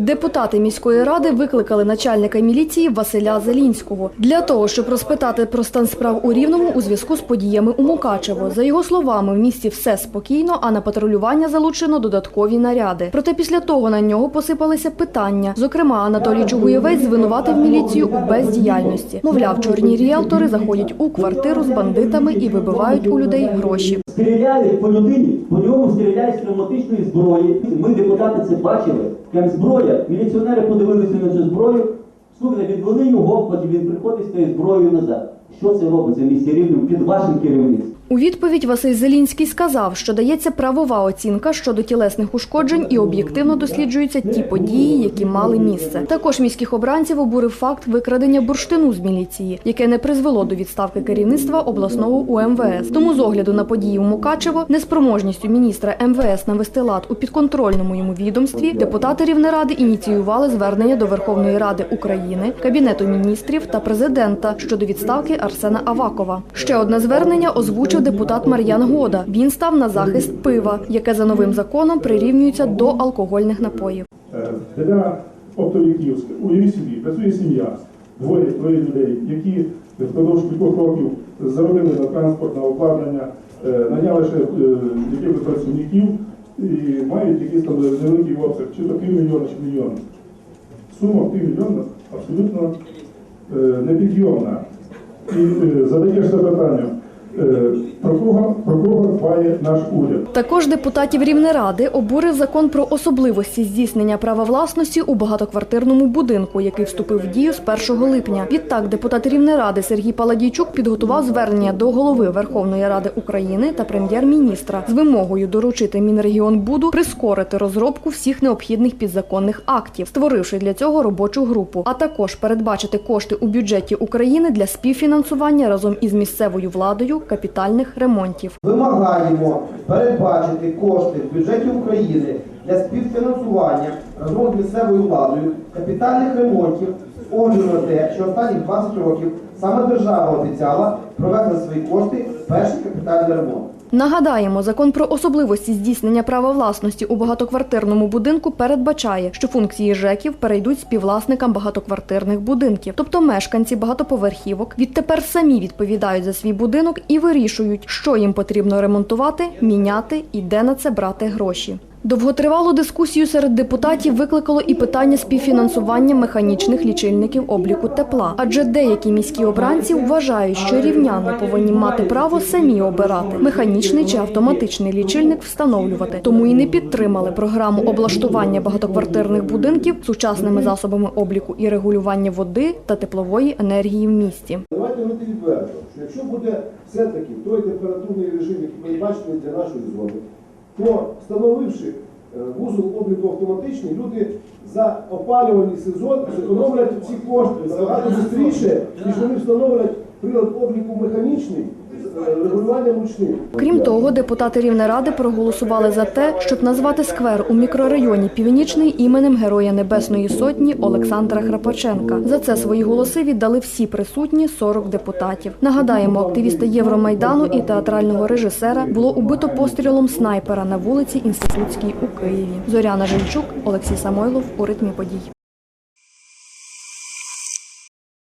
Депутати міської ради викликали начальника міліції Василя Зелінського для того, щоб розпитати про стан справ у Рівному у зв'язку з подіями у Мукачево. За його словами, в місті все спокійно, а на патрулювання залучено додаткові наряди. Проте після того на нього посипалися питання. Зокрема, Анатолій Чугуєвець звинуватив міліцію у бездіяльності. Мовляв, чорні ріелтори заходять у квартиру з бандитами і вибивають у людей гроші. Стріляють по людині, по ньому стріляють з пневматичної зброї. Ми, депутати, це бачили. Як зброя, міліціонери подивилися на цю зброю. Слухайте, відвели його, потім він приходить з тією зброєю назад. Що це робиться в місті Рівному під вашим керівництвом? У відповідь Василь Зелінський сказав, що дається правова оцінка щодо тілесних ушкоджень і об'єктивно досліджуються ті події, які мали місце. Також міських обранців обурив факт викрадення бурштину з міліції, яке не призвело до відставки керівництва обласного УМВС. Тому з огляду на події у Мукачево, неспроможністю міністра МВС навести лад у підконтрольному йому відомстві, депутати Рівнеради ініціювали звернення до Верховної Ради України, Кабінету міністрів та президента щодо відставки Арсена Авакова. Ще одне звернення озвучив депутат Мар'ян Года. Він став на захист пива, яке за новим законом прирівнюється до алкогольних напоїв. Е, Для оптовиків, уявіть собі, працює сім'я, двоє троє людей, які впродовж кількох років заробили на транспортне обладнання, е, наняли ще е, якихось працівників і мають якийсь там невеликий обсяг, чи то півмільйона, чи мільйон. Сума півмільйона абсолютно непідйомна. І задаєш запитання, про кого, про кого дбає наш уряд? Також депутатів Рівнеради обурив закон про особливості здійснення права власності у багатоквартирному будинку, який вступив в дію з 1 липня. Відтак, депутат Рівнеради Сергій Паладійчук підготував звернення до голови Верховної Ради України та прем'єр-міністра з вимогою доручити Мінрегіонбуду прискорити розробку всіх необхідних підзаконних актів, створивши для цього робочу групу, а також передбачити кошти у бюджеті України для співфінансування разом із місцевою владою капітальних ремонтів. Вимагаємо передбачити кошти в бюджеті України для співфінансування разом з місцевою владою капітальних ремонтів з огляду на те, що останні 20 років саме держава обіцяла провести свої кошти в перший капітальний ремонт. Нагадаємо, закон про особливості здійснення права власності у багатоквартирному будинку передбачає, що функції ЖЕКів перейдуть співвласникам багатоквартирних будинків, тобто мешканці багатоповерхівок відтепер самі відповідають за свій будинок і вирішують, що їм потрібно ремонтувати, міняти і де на це брати гроші. Довготривалу дискусію серед депутатів викликало і питання співфінансування механічних лічильників обліку тепла, адже деякі міські обранці вважають, що рівняни повинні мати право самі обирати механічний чи автоматичний лічильник встановлювати, тому і не підтримали програму облаштування багатоквартирних будинків сучасними засобами обліку і регулювання води та теплової енергії в місті. Давайте говорити відверто, що якщо буде все-таки той температурний режим, який передбачений для нашої зони, то встановивши е, вузол обліку автоматичний, люди за опалювальний сезон зекономлять ці кошти. набагато швидше, ніж вони встановлять прилад обліку механічний регулюванням ручним. Крім того, депутати Рівнеради проголосували за те, щоб назвати сквер у мікрорайоні Північний іменем Героя Небесної Сотні Олександра Храпаченка. За це свої голоси віддали всі присутні 40 депутатів. Нагадаємо, активіста Євромайдану і театрального режисера було убито пострілом снайпера на вулиці Інститутській у Києві. Зоряна Жильчук, Олексій Самойлов у ритмі подій.